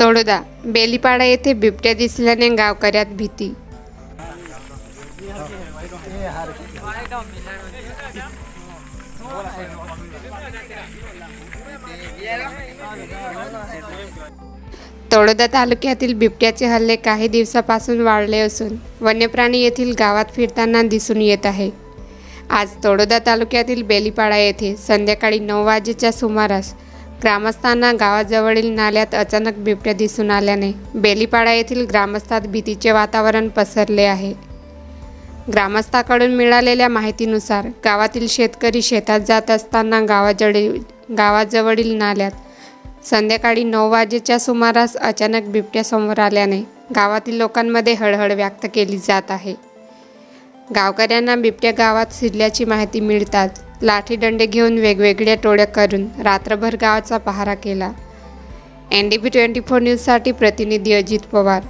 तळोदा बेलीपाडा येथे बिबट्या दिसल्याने गावकऱ्यात भीती. तळोदा तालुक्यातील बिबट्याचे हल्ले काही दिवसापासून वाढले असून वन्यप्राणी येथील गावात फिरताना दिसून येत आहे. आज तळोदा तालुक्यातील बेलीपाडा येथे संध्याकाळी नऊ वाजेच्या सुमारास ग्रामस्थांना गावाजवळील नाल्यात अचानक बिबट्या दिसून आल्याने बेलीपाडा येथील ग्रामस्थात भीतीचे वातावरण पसरले आहे. ग्रामस्थाकडून मिळालेल्या माहितीनुसार गावातील शेतकरी शेतात जात असताना गावाजवळील गावाजवळील नाल्यात संध्याकाळी नऊ वाजेच्या सुमारास अचानक बिबट्या समोर आल्याने गावातील लोकांमध्ये हळहळ व्यक्त केली जात आहे. गावकऱ्यांना बिबट्या गावात शिरल्याची माहिती मिळताच लाठीदंडे घेऊन वेगवेगळ्या टोळ्या करून रात्रभर गावाचा पहारा केला. N D B twenty four न्यूजसाठी प्रतिनिधी अजित पवार.